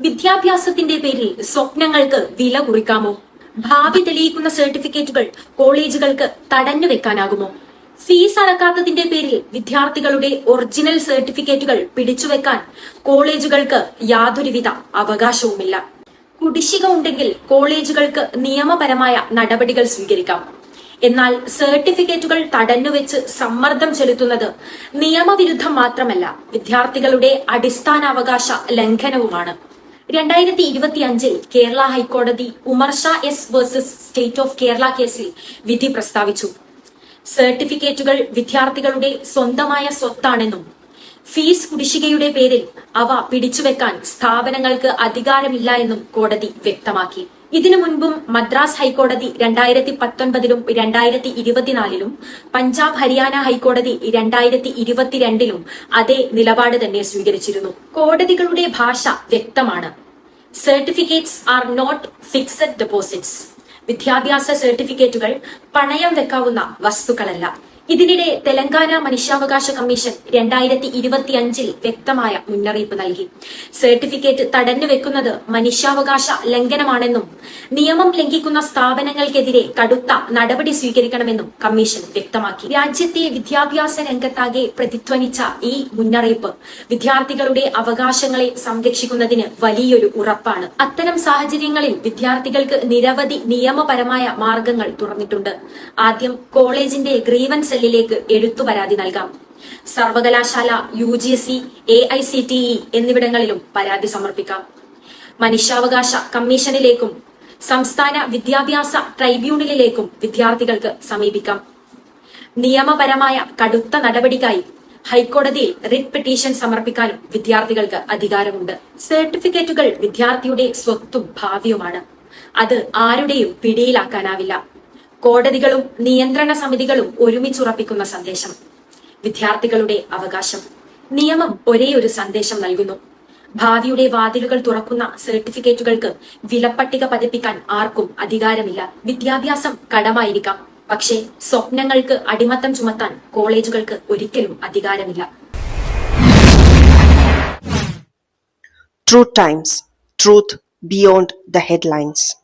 വിദ്യാഭ്യാസത്തിന്റെ പേരിൽ സ്വപ്നങ്ങൾക്ക് വില കുറിക്കാമോ? ഭാവി തെളിയിക്കുന്ന സർട്ടിഫിക്കറ്റുകൾ കോളേജുകൾക്ക് തടഞ്ഞു വെക്കാനാകുമോ? ഫീസ് അടക്കാത്തതിന്റെ പേരിൽ വിദ്യാർത്ഥികളുടെ ഒറിജിനൽ സർട്ടിഫിക്കറ്റുകൾ പിടിച്ചുവെക്കാൻ കോളേജുകൾക്ക് യാതൊരുവിധ അവകാശവുമില്ല. കുടിശ്ശിക ഉണ്ടെങ്കിൽ കോളേജുകൾക്ക് നിയമപരമായ നടപടികൾ സ്വീകരിക്കാം. എന്നാൽ സർട്ടിഫിക്കറ്റുകൾ തടഞ്ഞുവെച്ച് സമ്മർദ്ദം ചെലുത്തുന്നത് നിയമവിരുദ്ധം മാത്രമല്ല വിദ്യാർത്ഥികളുടെ അടിസ്ഥാനാവകാശ ലംഘനവുമാണ്. രണ്ടായിരത്തി ഇരുപത്തി അഞ്ചിൽ കേരള ഹൈക്കോടതി Umar Shah S versus state of Kerala കേസിൽ വിധി പ്രസ്താവിച്ചു. സർട്ടിഫിക്കറ്റുകൾ വിദ്യാർത്ഥികളുടെ സ്വന്തമായ സ്വത്താണെന്നും ഫീസ് കുടിശ്ശികയുടെ പേരിൽ അവ പിടിച്ചുവെക്കാൻ സ്ഥാപനങ്ങൾക്ക് അധികാരമില്ല എന്നും കോടതി വ്യക്തമാക്കി. ഇതിനു മുൻപും മദ്രാസ് ഹൈക്കോടതി രണ്ടായിരത്തി പത്തൊൻപതിലും രണ്ടായിരത്തി ഇരുപത്തിനാലിലും പഞ്ചാബ് ഹരിയാന ഹൈക്കോടതി രണ്ടായിരത്തി ഇരുപത്തിരണ്ടിലും അതേ നിലപാട് തന്നെ സ്വീകരിച്ചിരുന്നു. കോടതികളുടെ ഭാഷ വ്യക്തമാണ്. Certificates are not fixed deposits വിദ്യാഭ്യാസ സർട്ടിഫിക്കറ്റുകൾ പണയം വെക്കാവുന്ന വസ്തുക്കളല്ല. ഇതിനിടെ തെലങ്കാന മനുഷ്യാവകാശ കമ്മീഷൻ രണ്ടായിരത്തി ഇരുപത്തിയഞ്ചിൽ വ്യക്തമായ മുന്നറിയിപ്പ് നൽകി. സർട്ടിഫിക്കറ്റ് തടഞ്ഞു വെക്കുന്നത് മനുഷ്യാവകാശ ലംഘനമാണെന്നും നിയമം ലംഘിക്കുന്ന സ്ഥാപനങ്ങൾക്കെതിരെ കടുത്ത നടപടി സ്വീകരിക്കണമെന്നും കമ്മീഷൻ വ്യക്തമാക്കി. രാജ്യത്തെ വിദ്യാഭ്യാസ രംഗത്താകെ പ്രതിധ്വനിച്ച ഈ മുന്നറിയിപ്പ് വിദ്യാർത്ഥികളുടെ അവകാശങ്ങളെ സംരക്ഷിക്കുന്നതിന് വലിയൊരു ഉറപ്പാണ്. അത്തരം സാഹചര്യങ്ങളിൽ വിദ്യാർത്ഥികൾക്ക് നിരവധി നിയമപരമായ മാർഗങ്ങൾ തുറന്നിട്ടുണ്ട്. ആദ്യം കോളേജിന്റെ ഗ്രീവൻസ് സെല്ലിലേക്ക് എഴുത്തു പരാതി നൽകാം. സർവകലാശാല U G C A I C T E എന്നിവിടങ്ങളിലും പരാതി സമർപ്പിക്കാം. മനുഷ്യാവകാശ കമ്മീഷനിലേക്കും സംസ്ഥാന വിദ്യാഭ്യാസ ട്രൈബ്യൂണലിലേക്കും വിദ്യാർത്ഥികൾക്ക് സമീപിക്കാം. നിയമപരമായ കടുത്ത നടപടിക്കായി ഹൈക്കോടതിയിൽ റിട്ട് പെറ്റീഷൻ സമർപ്പിക്കാനും വിദ്യാർത്ഥികൾക്ക് അധികാരമുണ്ട്. സർട്ടിഫിക്കറ്റുകൾ വിദ്യാർത്ഥിയുടെ സ്വത്തും ഭാവിയുമാണ്. അത് ആരുടെയും പിടിയിലാക്കാനാവില്ല. കോടതികളും നിയന്ത്രണ സമിതികളും ഒരുമിച്ചുറപ്പിക്കുന്ന സന്ദേശം. വിദ്യാർത്ഥികളുടെ അവകാശം. നിയമം ഒരേ ഒരു സന്ദേശം നൽകുന്നു. ഭാവിയുടെ വാതിലുകൾ തുറക്കുന്ന സർട്ടിഫിക്കറ്റുകൾക്ക് വിലപ്പട്ടിക പതിപ്പിക്കാൻ ആർക്കും അധികാരമില്ല. വിദ്യാഭ്യാസം കടമായിരിക്കാം. പക്ഷേ സ്വപ്നങ്ങൾക്ക് അടിമത്തം ചുമത്താൻ കോളേജുകൾക്ക് ഒരിക്കലും അധികാരമില്ല. True times truth beyond the Headlines.